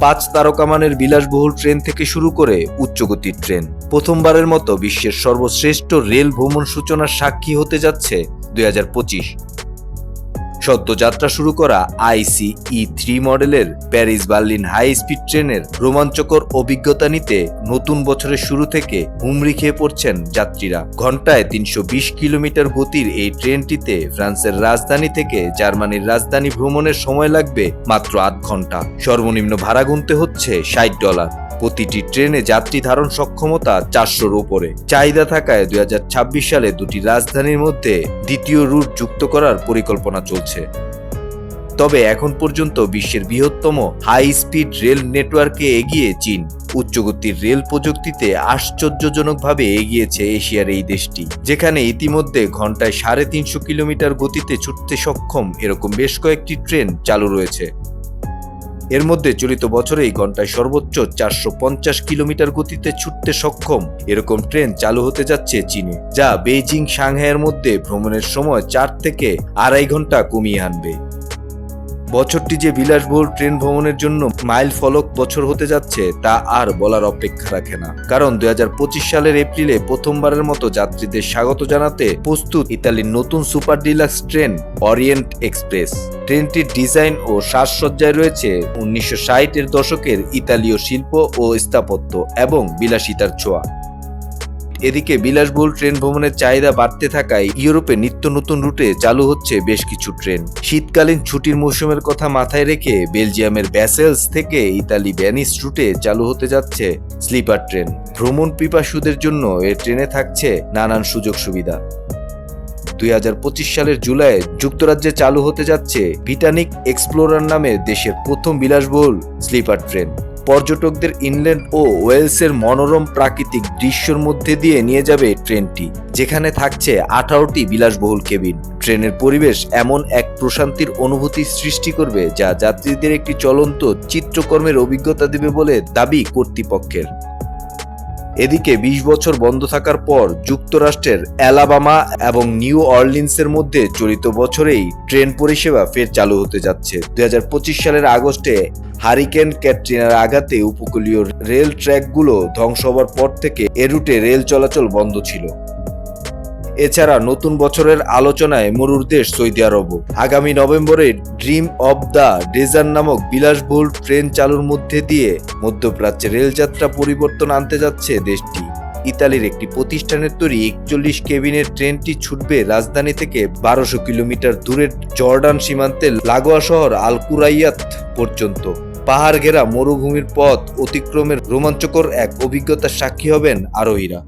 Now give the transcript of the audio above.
পাঁচ তারকা মানের বিলাসবহুল ট্রেন থেকে শুরু করে উচ্চগতির ট্রেন। প্রথমবারের মতো বিশ্বের সর্বশ্রেষ্ঠ রেল ভ্রমণ সূচনার সাক্ষী হতে যাচ্ছে দু হাজার পঁচিশ। সদ্য যাত্রা শুরু করা আইসি ই থ্রি মডেলের প্যারিস বার্লিন হাই স্পিড ট্রেনের রোমাঞ্চকর অভিজ্ঞতা নিতে নতুন বছরের শুরু থেকে হুমড়ি খেয়ে পড়ছেন যাত্রীরা। ঘন্টায় তিনশো বিশ কিলোমিটার গতির এই ট্রেনটিতে ফ্রান্সের রাজধানী থেকে জার্মানির রাজধানী ভ্রমণের সময় লাগবে মাত্র আধ ঘণ্টা সর্বনিম্ন ভাড়া গুনতে হচ্ছে ষাট ডলার। প্রতিটি ট্রেনে যাত্রী ধারণ সক্ষমতা চারশোর উপরে। চাহিদা থাকায় দুই হাজার ছাব্বিশ সালে দুটি রাজধানীর মধ্যে দ্বিতীয় রুট যুক্ত করার পরিকল্পনা চলছে। তবে এখন পর্যন্ত বিশ্বের বৃহত্তম হাই স্পিড রেল নেটওয়ার্কে এগিয়ে চীন। উচ্চগতির রেল প্রযুক্তিতে আশ্চর্যজনকভাবে এগিয়েছে এশিয়ার এই দেশটি, যেখানে ইতিমধ্যে ঘন্টায় সাড়ে তিনশো কিলোমিটার গতিতে ছুটতে সক্ষম। এরকম বেশ কয়েকটি ট্রেন চালু রয়েছে। এর মধ্যে চলিত বছরেই ঘন্টায় সর্বোচ্চ চারশো পঞ্চাশ কিলোমিটার গতিতে ছুটতে সক্ষম এরকম ট্রেন চালু হতে যাচ্ছে চীনে, যা বেইজিং সাংহাইয়ের মধ্যে ভ্রমণের সময় চার থেকে আড়াই ঘণ্টা কমিয়ে আনবে। বছরটি যে বিলাসবহুল ট্রেন ভ্রমণের জন্য মাইল ফলক বছর হতে যাচ্ছে, তা আর বলার অপেক্ষা রাখে না। কারণ দু হাজার পঁচিশ সালের এপ্রিলে প্রথমবারের মতো যাত্রীদের স্বাগত জানাতে প্রস্তুত ইতালির নতুন super deluxe train Orient Express. ট্রেনটির ডিজাইন ও সাজসজ্জায় রয়েছে উনিশশো এর দশকের ইতালীয় শিল্প ও স্থাপত্য এবং বিলাসিতার ছোঁয়া। এদিকে বিলাসবহুল ট্রেন ভ্রমণের চাহিদা বাড়তে থাকায় ইউরোপে নিত্য নতুন রুটে চালু হচ্ছে বেশ কিছু ট্রেন। শীতকালীন ছুটির মৌসুমের কথা মাথায় রেখে বেলজিয়ামের ব্যাসেলস থেকে ইতালি ভ্যানিস রুটে চালু হতে যাচ্ছে স্লিপার ট্রেন। ভ্রমণ পিপাসুদের জন্য এ ট্রেনে থাকছে নানান সুযোগ সুবিধা। দুই হাজার পঁচিশ সালের জুলাই যুক্তরাজ্যে চালু হতে যাচ্ছে ভিটানিক এক্সপ্লোরার নামে দেশের প্রথম বিলাসবহুল স্লিপার ট্রেন। পর্যটকদের ইংল্যান্ড ও ওয়েলসের মনোরম প্রাকৃতিক দৃশ্যর মধ্যে দিয়ে নিয়ে যাবে ট্রেনটি, যেখানে থাকছে আঠারোটি বিলাসবহুল কেবিন। ট্রেনের পরিবেশ এমন এক প্রশান্তির অনুভূতি সৃষ্টি করবে যা যাত্রীদের একটি চলন্ত চিত্রকর্মের অভিজ্ঞতা দেবে বলে দাবি কর্তৃপক্ষের। এদিকে ২০ বছর বন্ধ থাকার পর যুক্তরাষ্ট্রের অ্যালাবামা এবং নিউ অর্লিন্সের মধ্যে চলিত বছরেই ট্রেন পরিষেবা ফের চালু হতে যাচ্ছে। দুই হাজার পঁচিশ সালের আগস্টে হারিকেন ক্যাটরিনার আঘাতে উপকূলীয় রেল ট্র্যাকগুলো ধ্বংস হওয়ার পর থেকে এ রুটে রেল চলাচল বন্ধ ছিল। এছাড়া নতুন বছরের আলোচনায় মরুর দেশ সৌদি আরব আগামী নভেম্বরে ড্রিম অব দ্য ডেজার নামক বিলাসবহুল ট্রেন চালুর মধ্যে দিয়ে মধ্যপ্রাচ্যে রেলযাত্রা পরিবর্তন আনতে যাচ্ছে দেশটি। ইতালির একটি প্রতিষ্ঠানের তৈরি একচল্লিশ কেবিনের ট্রেনটি ছুটবে রাজধানী থেকে বারোশো কিলোমিটার দূরের জর্ডান সীমান্তে লাগোয়া শহর আলকুরাইয়াত পর্যন্ত। পাহাড় ঘেরা মরুভূমির পথ অতিক্রমের রোমাঞ্চকর এক অভিজ্ঞতার সাক্ষী হবেন আরোহীরা।